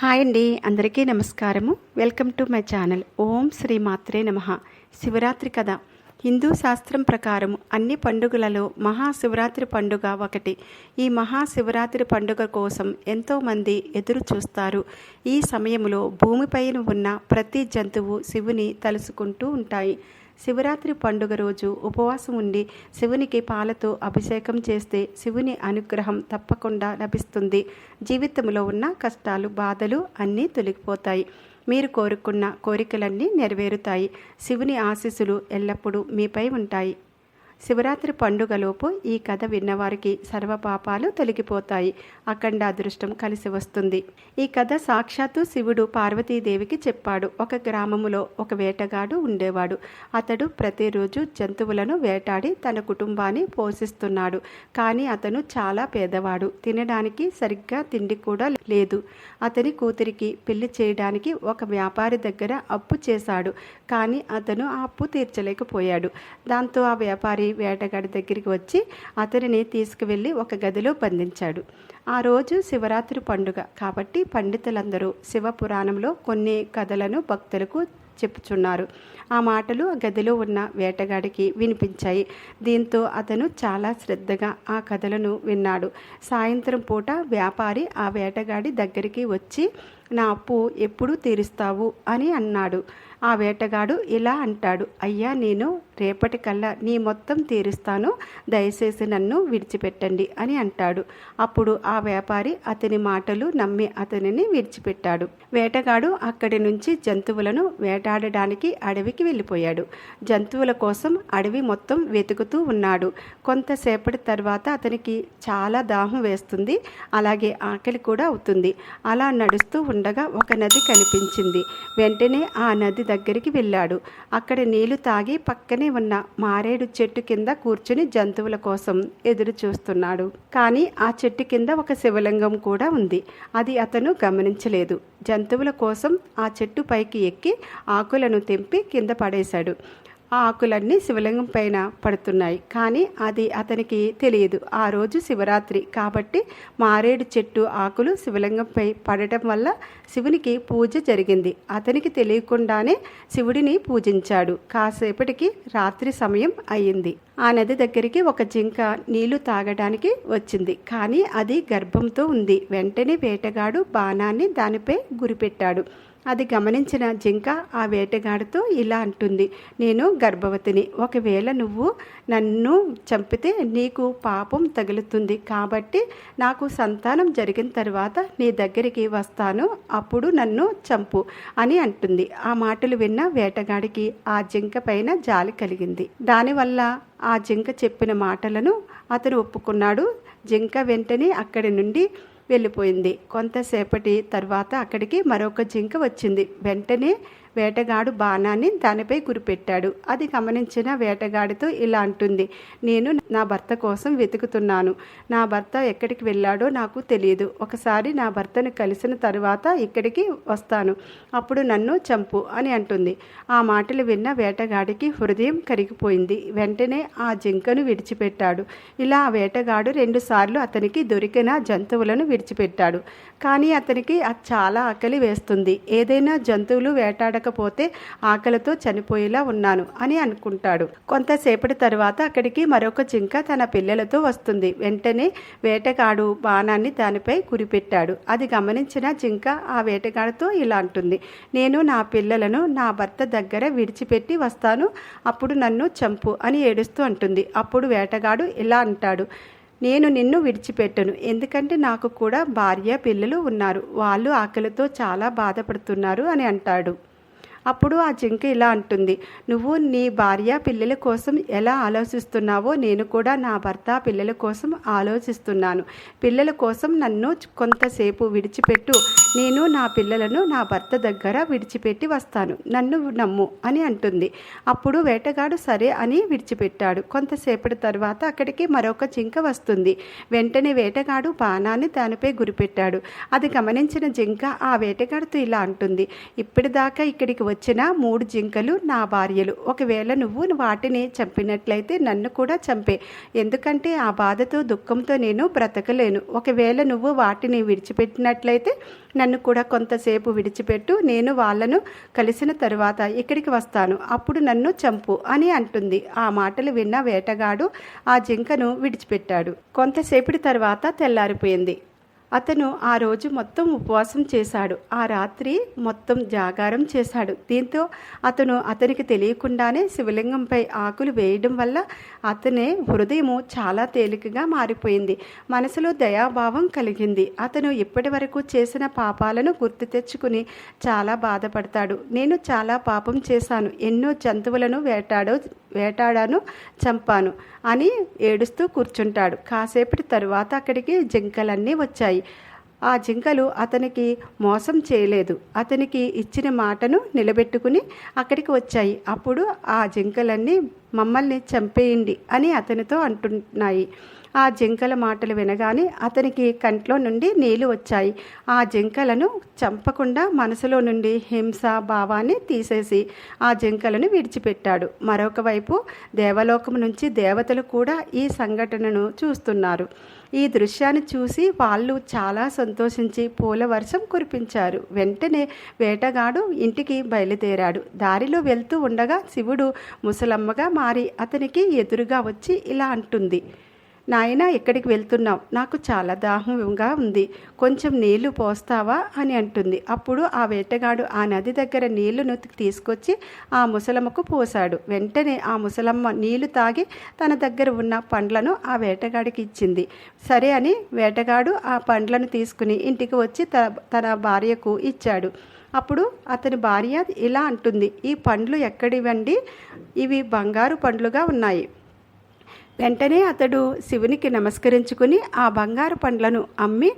Hi అండి అందరికీ నమస్కారము. Welcome to my channel. ఓం శ్రీ మాత్రే నమ. శివరాత్రి కథ. హిందూ శాస్త్రం ప్రకారం అన్ని పండుగలలో మహాశివరాత్రి పండుగ ఒకటి. ఈ మహాశివరాత్రి పండుగ కోసం ఎంతోమంది ఎదురు చూస్తారు. ఈ సమయంలో భూమిపైన ఉన్న ప్రతి జంతువు శివుని తలుసుకుంటూ ఉంటాయి. శివరాత్రి పండుగ రోజు ఉపవాసం ఉండి శివునికి పాలతో అభిషేకం చేస్తే శివుని అనుగ్రహం తప్పకుండా లభిస్తుంది. జీవితంలో ఉన్న కష్టాలు బాధలు అన్నీ తొలగిపోతాయి. మీరు కోరుకున్న కోరికలన్నీ నెరవేరుతాయి. శివుని ఆశీస్సులు ఎల్లప్పుడూ మీపై ఉంటాయి. శివరాత్రి పండుగలోపు ఈ కథ విన్నవారికి సర్వ పాపాలు తొలగిపోతాయి. అఖండ అదృష్టం కలిసి వస్తుంది. ఈ కథ సాక్షాత్తు శివుడు పార్వతీదేవికి చెప్పాడు. ఒక గ్రామములో ఒక వేటగాడు ఉండేవాడు. అతడు ప్రతిరోజు జంతువులను వేటాడి తన కుటుంబాన్ని పోషిస్తున్నాడు. కానీ అతను చాలా పేదవాడు. తినడానికి సరిగ్గా తిండి కూడా లేదు. అతని కూతురికి పెళ్ళి చేయడానికి ఒక వ్యాపారి దగ్గర అప్పు చేశాడు. కానీ అతను ఆ అప్పు తీర్చలేకపోయాడు. దాంతో ఆ వ్యాపారి వేటగాడి దగ్గరికి వచ్చి అతనిని తీసుకువెళ్ళి ఒక గదిలో బంధించాడు. ఆ రోజు శివరాత్రి పండుగ కాబట్టి పండితులందరూ శివ పురాణంలో కొన్ని కథలను భక్తులకు చెప్పుచున్నారు. ఆ మాటలు ఆ గదిలో ఉన్న వేటగాడికి వినిపించాయి. దీంతో అతను చాలా శ్రద్ధగా ఆ కథలను విన్నాడు. సాయంత్రం పూట వ్యాపారి ఆ వేటగాడి దగ్గరికి వచ్చి నా అప్పు ఎప్పుడు తీరుస్తావు? అని అన్నాడు. ఆ వేటగాడు ఇలా అంటాడు అయ్యా నేను రేపటికల్లా నీ మొత్తం తీరుస్తాను దయచేసి నన్ను విడిచిపెట్టండి అని అంటాడు. అప్పుడు ఆ వ్యాపారి అతని మాటలు నమ్మి అతనిని విడిచిపెట్టాడు. వేటగాడు అక్కడి నుంచి జంతువులను వేటాడడానికి అడవికి వెళ్ళిపోయాడు. జంతువుల కోసం అడవి మొత్తం వెతుకుతూ ఉన్నాడు. కొంతసేపటి తర్వాత అతనికి చాలా దాహం వేస్తుంది. అలాగే ఆకలి కూడా అవుతుంది. అలా నడుస్తూ ఉండగా ఒక నది కనిపించింది. వెంటనే ఆ నది దగ్గరికి వెళ్ళాడు. అక్కడ నీళ్ళు తాగి పక్కనే ఉన్న మారేడు చెట్టు కింద కూర్చుని జంతువుల కోసం ఎదురు చూస్తున్నాడు. కానీ ఆ చెట్టు కింద ఒక శివలింగం కూడా ఉంది. అది అతను గమనించలేదు. జంతువుల కోసం ఆ చెట్టు పైకి ఎక్కి ఆకులను తెంపి కింద పడేశాడు. ఆ ఆకులన్నీ శివలింగం పైన పడుతున్నాయి. కానీ అది అతనికి తెలియదు. ఆ రోజు శివరాత్రి కాబట్టి మారేడు చెట్టు ఆకులు శివలింగంపై పడటం వల్ల శివునికి పూజ జరిగింది. అతనికి తెలియకుండానే శివుడిని పూజించాడు. కాసేపటికి రాత్రి సమయం అయ్యింది. ఆ నది దగ్గరికి ఒక జింక నీళ్ళు తాగడానికి వచ్చింది. కానీ అది గర్భంతో ఉంది. వెంటనే వేటగాడు బాణాన్ని దానిపై గురిపెట్టాడు. అది గమనించిన జింక ఆ వేటగాడితో ఇలా అంటుంది నేను గర్భవతిని. ఒకవేళ నువ్వు నన్ను చంపితే నీకు పాపం తగులుతుంది. కాబట్టి నాకు సంతానం జరిగిన తర్వాత నీ దగ్గరికి వస్తాను. అప్పుడు నన్ను చంపు అని అంటుంది. ఆ మాటలు విన్న వేటగాడికి ఆ జింక పైన జాలి కలిగింది. దానివల్ల ఆ జింక చెప్పిన మాటలను అతను ఒప్పుకున్నాడు. జింక వెంటనే అక్కడి నుండి వెళ్ళిపోయింది. కొంతసేపటి తర్వాత అక్కడికి మరొక జింక వచ్చింది. వెంటనే వేటగాడు బాణాన్ని దానిపై గురిపెట్టాడు. అది గమనించిన వేటగాడితో ఇలా అంటుంది నేను నా భర్త కోసం వెతుకుతున్నాను. నా భర్త ఎక్కడికి వెళ్ళాడో నాకు తెలియదు. ఒకసారి నా భర్తను కలిసిన తర్వాత ఇక్కడికి వస్తాను. అప్పుడు నన్ను చంపు అని అంటుంది. ఆ మాటలు విన్న వేటగాడికి హృదయం కరిగిపోయింది. వెంటనే ఆ జింకను విడిచిపెట్టాడు. ఇలా ఆ వేటగాడు రెండుసార్లు అతనికి దొరికిన జంతువులను విడిచిపెట్టాడు. కానీ అతనికి అది చాలా ఆకలి వేస్తుంది. ఏదైనా జంతువులు వేటాడక వేటాడకపోతే ఆకలితో చనిపోయేలా ఉన్నాను అని అనుకుంటాడు. కొంతసేపటి తర్వాత అక్కడికి మరొక జింక తన పిల్లలతో వస్తుంది. వెంటనే వేటగాడు బాణాన్ని దానిపై కురిపెట్టాడు. అది గమనించిన జింక ఆ వేటగాడితో ఇలా అంటుంది. నేను నా పిల్లలను నా భర్త దగ్గర విడిచిపెట్టి వస్తాను. అప్పుడు నన్ను చంపు అని ఏడుస్తూ అంటుంది. అప్పుడు వేటగాడు ఇలా అంటాడు. నేను నిన్ను విడిచిపెట్టను. ఎందుకంటే నాకు కూడా భార్య పిల్లలు ఉన్నారు. వాళ్ళు ఆకలితో చాలా బాధపడుతున్నారు అని అంటాడు. అప్పుడు ఆ జింక ఇలా అంటుంది నువ్వు నీ భార్య పిల్లల కోసం ఎలా ఆలోచిస్తున్నావో నేను కూడా నా భర్త పిల్లల కోసం ఆలోచిస్తున్నాను. పిల్లల కోసం నన్ను కొంతసేపు విడిచిపెట్టు. నేను నా పిల్లలను నా భర్త దగ్గర విడిచిపెట్టి వస్తాను. నన్ను నమ్ము అని అంటుంది. అప్పుడు వేటగాడు సరే అని విడిచిపెట్టాడు. కొంతసేపటి తర్వాత అక్కడికి మరొక జింక వస్తుంది. వెంటనే వేటగాడు బాణాన్ని దానిపై గురిపెట్టాడు. అది గమనించిన జింక ఆ వేటగాడితో ఇలా అంటుంది ఇప్పటిదాకా ఇక్కడికి వచ్చి వచ్చిన మూడు జింకలు నా భార్యలు. ఒకవేళ నువ్వు వాటిని చంపినట్లయితే నన్ను కూడా చంపే. ఎందుకంటే ఆ బాధతో దుఃఖంతో నేను బ్రతకలేను. ఒకవేళ నువ్వు వాటిని విడిచిపెట్టినట్లయితే నన్ను కూడా కొంతసేపు విడిచిపెట్టు. నేను వాళ్ళను కలిసిన తరువాత ఇక్కడికి వస్తాను. అప్పుడు నన్ను చంపు అని అంటుంది. ఆ మాటలు విన్న వేటగాడు ఆ జింకను విడిచిపెట్టాడు. కొంతసేపటి తర్వాత తెల్లారిపోయింది. అతను ఆ రోజు మొత్తం ఉపవాసం చేశాడు. ఆ రాత్రి మొత్తం జాగారం చేశాడు. దీంతో అతను అతనికి తెలియకుండానే శివలింగంపై ఆకులు వేయడం వల్ల అతనే హృదయము చాలా తేలికగా మారిపోయింది. మనసులో దయాభావం కలిగింది. అతను ఇప్పటి వరకు చేసిన పాపాలను గుర్తు తెచ్చుకుని చాలా బాధపడతాడు. నేను చాలా పాపం చేశాను. ఎన్నో జంతువులను వేటాడో వేటాడాను చంపాను అని ఏడుస్తూ కూర్చుంటాడు. కాసేపటి తరువాత అక్కడికి జింకలన్నీ వచ్చాయి. ఆ జింకలు అతనికి మోసం చేయలేదు. అతనికి ఇచ్చిన మాటను నిలబెట్టుకుని అక్కడికి వచ్చాయి. అప్పుడు ఆ జింకలన్నీ మమ్మల్ని చంపేయండి అని అతనితో అంటున్నాయి. ఆ జింకల మాటలు వినగానే అతనికి కంట్లో నుండి నీళ్ళు వచ్చాయి. ఆ జింకలను చంపకుండా మనసులో నుండి హింస భావాన్ని తీసేసి ఆ జింకలను విడిచిపెట్టాడు. మరొక వైపు దేవలోకం నుంచి దేవతలు కూడా ఈ సంఘటనను చూస్తున్నారు. ఈ దృశ్యాన్ని చూసి వాళ్ళు చాలా సంతోషించి పూల వర్షం కురిపించారు. వెంటనే వేటగాడు ఇంటికి బయలుదేరాడు. దారిలో వెళ్తూ ఉండగా శివుడు ముసలమ్మగా మారి అతనికి ఎదురుగా వచ్చి ఇలా అంటుంది. నాయన ఎక్కడికి వెళ్తున్నావు? నాకు చాలా దాహంగా ఉంది. కొంచెం నీళ్ళు పోస్తావా? అని అంటుంది. అప్పుడు ఆ వేటగాడు ఆ నది దగ్గర నీళ్ళను తీసుకొచ్చి ఆ ముసలమ్మకు పోశాడు. వెంటనే ఆ ముసలమ్మ నీళ్ళు తాగి తన దగ్గర ఉన్న పండ్లను ఆ వేటగాడికి ఇచ్చింది. సరే అని వేటగాడు ఆ పండ్లను తీసుకుని ఇంటికి వచ్చి తన భార్యకు ఇచ్చాడు. అప్పుడు అతని భార్య ఇలా అంటుంది. ఈ పండ్లు ఎక్కడివండి? ఇవి బంగారు పండ్లుగా ఉన్నాయి. వెంటనే అతడు శివునికి నమస్కరించుకుని ఆ బంగారు పండ్లను అమ్మి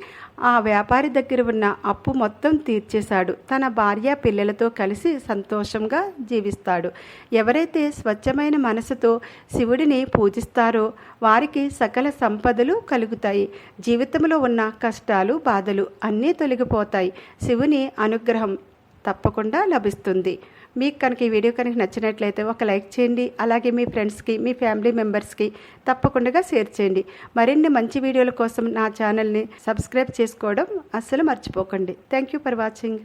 ఆ వ్యాపారి దగ్గర ఉన్న అప్పు మొత్తం తీర్చేశాడు. తన భార్య పిల్లలతో కలిసి సంతోషంగా జీవిస్తాడు. ఎవరైతే స్వచ్ఛమైన మనసుతో శివుడిని పూజిస్తారో వారికి సకల సంపదలు కలుగుతాయి. జీవితంలో ఉన్న కష్టాలు బాధలు అన్నీ తొలగిపోతాయి. శివుని అనుగ్రహం తప్పకుండా లభిస్తుంది. మీకు కనుక ఈ వీడియో కనుక నచ్చినట్లయితే ఒక లైక్ చేయండి. అలాగే మీ ఫ్రెండ్స్కి మీ ఫ్యామిలీ మెంబర్స్కి తప్పకుండా షేర్ చేయండి. మరిన్ని మంచి వీడియోల కోసం నా ఛానల్ని సబ్స్క్రైబ్ చేసుకోవడం అస్సలు మర్చిపోకండి. Thank you for watching.